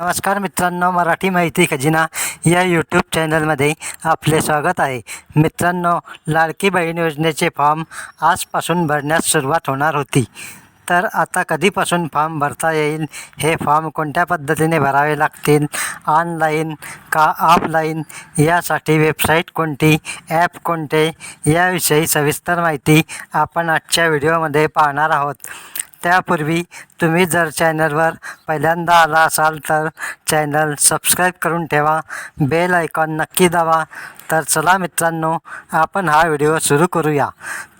नमस्कार मित्रांनो मराठी माहिती खजिना या यूट्यूब चॅनलमध्ये आपले स्वागत आहे. मित्रांनो लाडकी बहीण योजनेचे फॉर्म आजपासून भरण्यास सुरुवात होणार होती. तर आता कधीपासून फॉर्म भरता येईल? हे फॉर्म कोणत्या पद्धतीने भरावे लागतील? ऑनलाईन का ऑफलाईन यासाठी वेबसाईट कोणती? ॲप कोणते? याविषयी सविस्तर माहिती आपण आजच्या व्हिडिओमध्ये पाहणार आहोत. त्यापूर्वी तुम्ही जर चॅनलवर पहिल्यांदा आला असाल तर चॅनल सबस्क्राईब करून ठेवा बेल आयकॉन नक्की दावा तर चला मित्रांनो आपण हा व्हिडिओ सुरू करूया.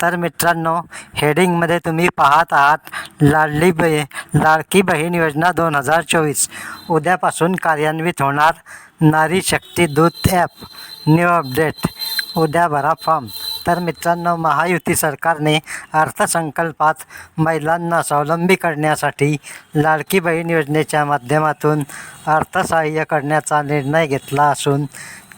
तर मित्रांनो हेडिंगमध्ये तुम्ही पाहत आहात लाडली बही लाडकी बहीण योजना दोन हजार चोवीस. उद्यापासून कार्यान्वित होणार नारी शक्ती दूत ॲप. New update. उद्या भरा फॉर्म. तर मित्रांनो महायुती सरकारने अर्थसंकल्पात महिलांना स्वावलंबी करण्यासाठी लाडकी बहीण योजनेच्या माध्यमातून अर्थसहाय्य करण्याचा निर्णय घेतला असून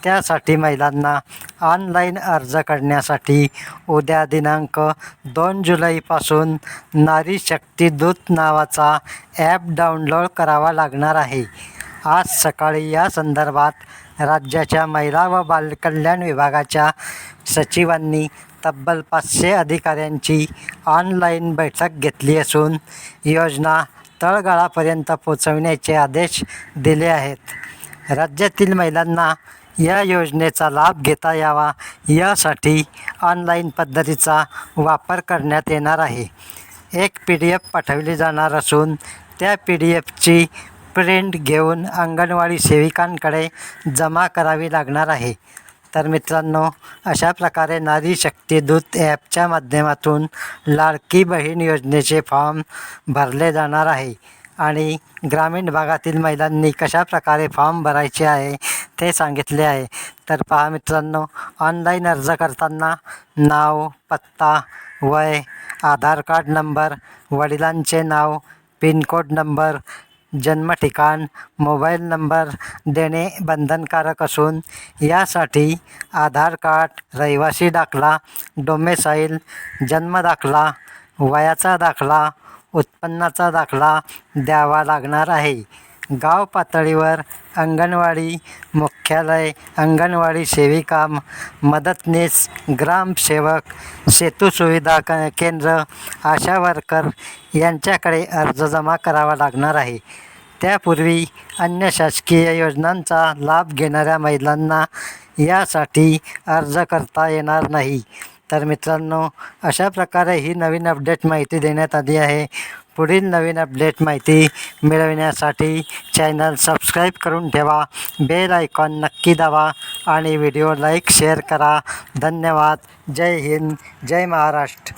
त्यासाठी महिलांना ऑनलाईन अर्ज करण्यासाठी उद्या दिनांक दोन जुलैपासून नारी शक्ती दूत नावाचा ॲप डाउनलोड करावा लागणार आहे. आज सकाळी या संदर्भात राज्याच्या महिला व बालकल्याण विभागाच्या सचिवांनी तब्बल पाचशे अधिकाऱ्यांची ऑनलाईन बैठक घेतली असून योजना तळगाळापर्यंत पोचवण्याचे आदेश दिले आहेत. राज्यातील महिलांना या योजनेचा लाभ घेता यावा यासाठी ऑनलाईन पद्धतीचा वापर करण्यात येणार आहे. एक पी डी एफ पाठवली जाणार असून त्या पी डी एफची प्रिंट घेऊन अंगणवाडी सेविकांकडे जमा करावी लागणार आहे. तर मित्रांनो अशा प्रकारे नारी शक्ती दूत ॲपच्या माध्यमातून लाडकी बहीण योजनेचे फॉर्म भरले जाणार आहे. आणि ग्रामीण भागातील महिलांनी कशा प्रकारे फॉर्म भरायचे आहे ते सांगितले आहे. तर पहा मित्रांनो ऑनलाईन अर्ज करताना नाव पत्ता वय आधार कार्ड नंबर वडिलांचे नाव पिनकोड नंबर जन्म ठिकाण मोबाईल नंबर देणे बंधनकारक असून यासाठी आधार कार्ड रहिवासी दाखला डोमेसाईल जन्म दाखला वयाचा दाखला उत्पन्नाचा दाखला द्यावा लागणार आहे. गाव पातळीवर अंगणवाडी मुख्यालय अंगणवाडी सेविका मदतनीस ग्रामसेवक सेतू सुविधा क केंद्र आशा वर्कर यांच्याकडे अर्ज जमा करावा लागणार आहे. त्यापूर्वी अन्य शासकीय योजनांचा लाभ घेणाऱ्या महिलांना यासाठी अर्ज करता येणार नाही. तर मित्रांनो अशा प्रकारे ही नवीन अपडेट माहिती देण्यात आली आहे. पुढील नवीन अपडेट माहिती मिळविण्यासाठी चॅनल सबस्क्राईब करून ठेवा. बेल आयकॉन नक्की दाबा आणि व्हिडिओ लाईक शेअर करा. धन्यवाद. जय हिंद. जय महाराष्ट्र.